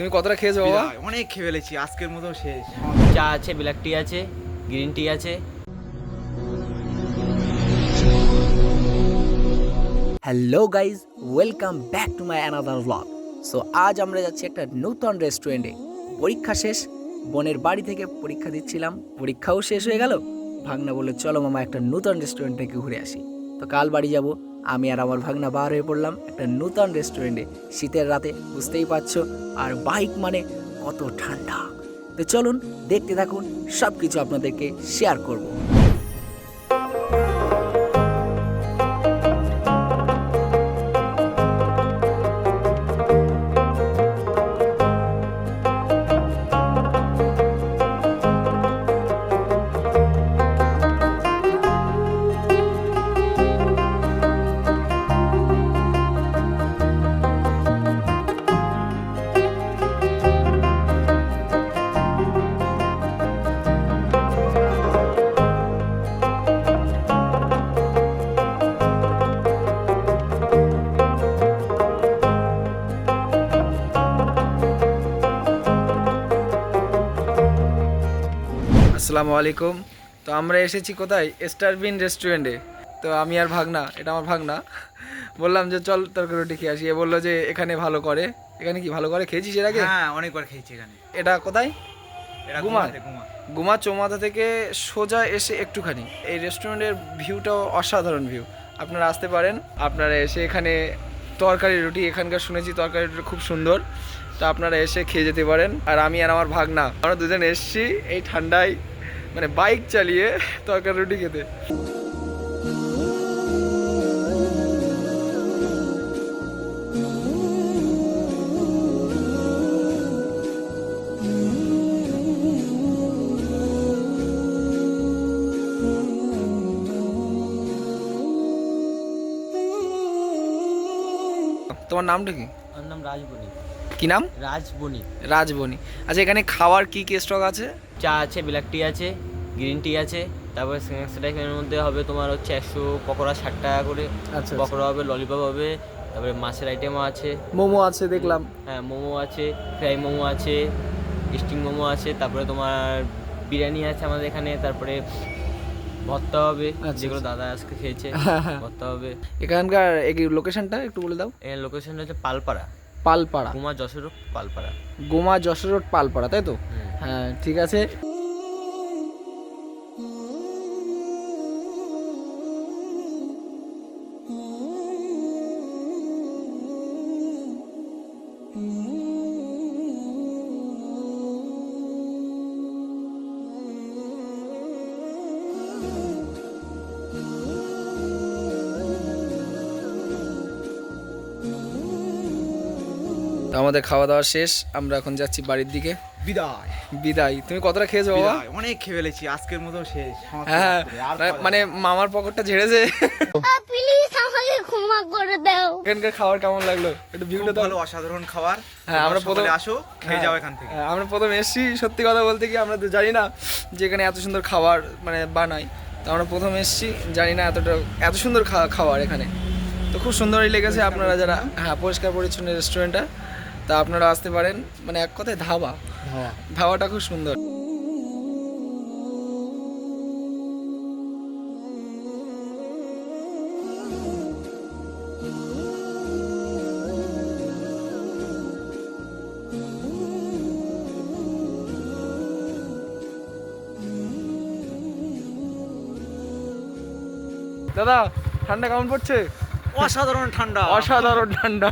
তুমি কতটা খেয়েছো বাবা? অনেক খেয়ে ফেলেছি আজকের মতো শেষ। চা আছে ব্ল্যাক টি আছে গ্রিন টি আছে। Hello guys welcome back to my another blog so আজ আমরা যাচ্ছি একটা নতুন রেস্টুরেন্টে পরীক্ষা শেষ বোনের বাড়ি থেকে পরীক্ষা দিচ্ছিলাম পরীক্ষাও শেষ হয়ে গেল। ভাগনা বলল চলো মামা একটা নতুন রেস্টুরেন্ট থেকে ঘুরে আসি। তো কাল বাড়ি যাব। আমি আর আমার ভাগনা বার হয়ে পড়লাম একটা নূতন রেস্টুরেন্টে শীতের রাতে, বুঝতেই পারছ? আর বাইক মানে কত ঠান্ডা। তো চলুন, দেখতে থাকুন সব কিছু আপনাদেরকে শেয়ার করব। আসসালামু আলাইকুম। তো আমরা এসেছি কোথায়? স্টারবিন রেস্টুরেন্টে তো আমি আর ভাগনা এটা আমার ভাগনা। বললাম যে চল তরকারি রুটি খেয়ে আসি। এ বলল যে এখানে ভালো করে। এখানে কি ভালো করে খেয়েছিস এর আগে? হ্যাঁ অনেকবার খেয়েছি এখানে। এটা কোথায়? এটা গুমা? গুমা। চৌমাথা থেকে সোজা এসে একটুখানি। এই রেস্টুরেন্টের ভিউটাও অসাধারণ ভিউ আপনারা আসতে পারেন। আপনারা এসে এখানে তরকারি রুটি এখানকার শুনেছি তরকারি রুটি খুব সুন্দর। তো আপনারা এসে খেয়ে যেতে পারেন। আর আমি আর আমার ভাগনা, আমরা দুজন এসছি এই ঠান্ডায় মানে বাইক চালিয়ে তরকারি রুটি খেতে। তোমার নামটা কি? আমার নাম রাজবণী। কি নাম? রাজবণী রাজবনি। আচ্ছা এখানে খাওয়ার কি কি স্টক আছে? চা আছে ব্ল্যাক টি আছে গ্রিন টি আছে তারপরে স্ন্যাক্স টাইপের মধ্যে হবে তোমার হচ্ছে একশো পকোড়া ষাট টাকা করে। আচ্ছা পকোড়া হবে ললিপপ হবে তারপরে মাছের আইটেমও আছে। মোমো আছে দেখলাম। হ্যাঁ মোমো আছে ফ্রাই মোমো আছে স্টিং মোমো আছে তারপরে তোমার বিরিয়ানি আছে আমাদের এখানে তারপরে ভর্তা হবে আচ্ছা, যেগুলো আচ্ছা। দাদা আজকে খেয়েছে ভর্তা হবে। এখানকার লোকেশনটা একটু বলে দাও। এখানে লোকেশনটা হচ্ছে পালপাড়া। পালপাড়া। গোমা যশোর পালপাড়া। গোমা যশোর রোড পালপাড়া তাই তো? হ্যাঁ ঠিক আছে। তো আমাদের খাওয়া দাওয়া শেষ আমরা এখন যাচ্ছি বাড়ির দিকে। বিদায়। বিদায়। তুমি কতটা খেয়েছো বাবা? অনেক খেয়ে ফেলেছি আজকের মতো শেষ। হ্যাঁ মানে- মানে মামার পকেটটা ঝেড়েছে। প্লিজ আমাকে ক্ষমা করে দাও। এখানকার খাবার কেমন লাগল? একটু ভিউটা দাও। ভালো অসাধারণ খাবার। হ্যাঁ, আমরা প্রথম- আসো খেয়ে হ্যাঁ, যাও এখান থেকে। হ্যাঁ, আমরা প্রথম এসেছি সত্যি কথা বলতে কি আমরা তো জানি না যে এখানে এত সুন্দর খাবার মানে বানায়। তো আমরা প্রথম এসেছি জানি না এতটা এত সুন্দর খাবার এখানে। তো খুব সুন্দরই লেগেছে আপনারা যারা হ্যাঁ পরিষ্কার পরিচ্ছন্ন রেস্টুরেন্টটা তা আপনারা আসতে পারেন। মানে এক কথায় ধাবা। ধাবাটা খুব সুন্দর। দাদা ঠান্ডা কেমন পড়ছে? অসাধারণ ঠান্ডা। অসাধারণ ঠান্ডা।